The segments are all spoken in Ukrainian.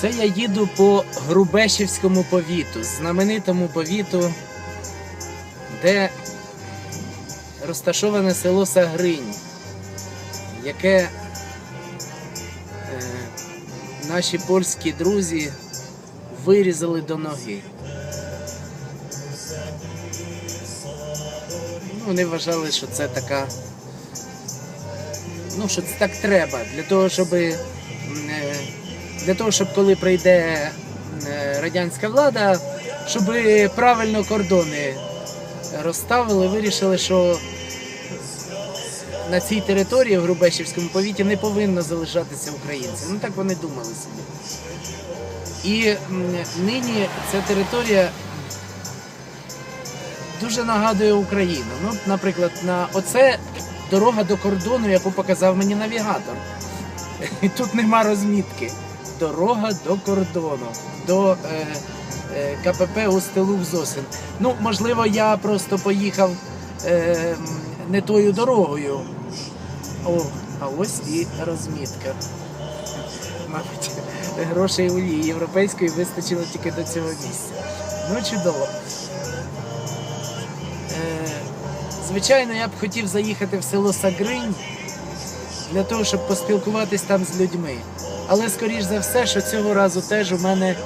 Це я їду по Грубешівському повіту, знаменитому повіту, де розташоване село Сагринь, яке е, наші польські друзі вирізали до ноги. Ну, вони вважали, що це така. Ну, що це так треба, для того, щоб е, для того, щоб коли прийде е, радянська влада, щоб правильно кордони розставили, вирішили, що на цій території в Грубешівському повіті не повинно залишатися українців. Ну так вони думали собі. І нині ця територія дуже нагадує Україну. Ну, наприклад, на оце дорога до кордону, яку показав мені навігатор. І тут нема розмітки. Дорога до кордону, до е, е, КПП Устилук Зосин. Ну, можливо, я просто поїхав е, не тою дорогою. О, а ось і розмітка. Мабуть, грошей у Лії європейської вистачило тільки до цього місця. Ну, чудово. Е, звичайно, я б хотів заїхати в село Сагринь для того, щоб поспілкуватись там з людьми. Але скоріш за все, що цього разу теж у мене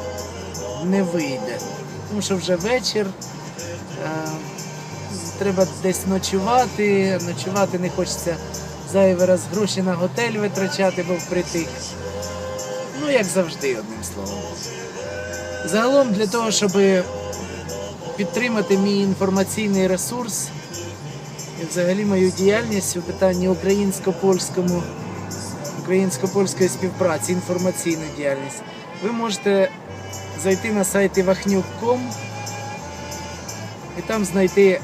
не вийде. Тому що вже вечір. Е, треба десь ночувати. Ночувати не хочеться зайвий раз гроші на готель витрачати, бо впритик. Ну, як завжди, одним словом. Загалом для того, щоб підтримати мій інформаційний ресурс взагалі мою діяльність у питанні українсько-польському, українсько-польської співпраці, інформаційну діяльність, ви можете зайти на сайт ivachnюк.com і там знайти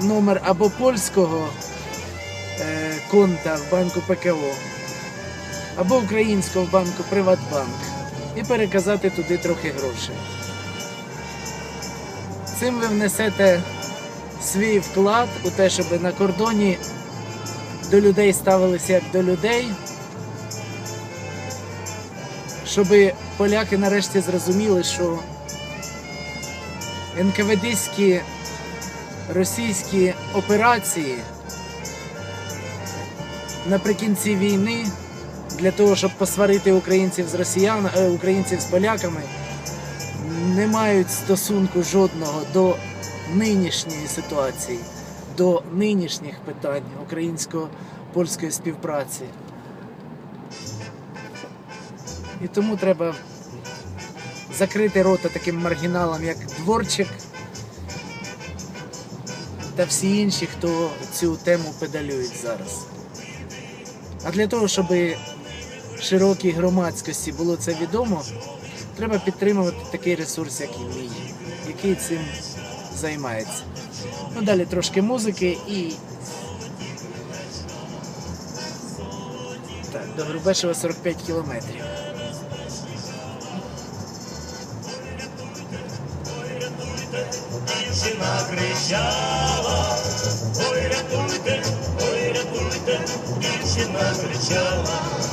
номер або польського е, конта в банку ПКО, або українського в банку Приватбанк і переказати туди трохи грошей. Цим ви внесете свій вклад у те, щоб на кордоні до людей ставилися як до людей, щоб поляки нарешті зрозуміли, що НКВДські російські операції наприкінці війни для того, щоб посварити українців з росіян, е, українців з поляками, не мають стосунку жодного до нинішньої ситуації, до нинішніх питань українсько-польської співпраці. І тому треба закрити рота таким маргіналам, як Дворчик та всі інші, хто цю тему педалюють зараз. А для того, щоб широкій громадськості було це відомо, треба підтримувати такий ресурс, як і мій, який цим займається. Ну, далі трошки музики і. Так, до Грубешева 45 кілометрів. Дівчина кричала, ой, рятуйте, ой, рятуйте, дівчина кричала.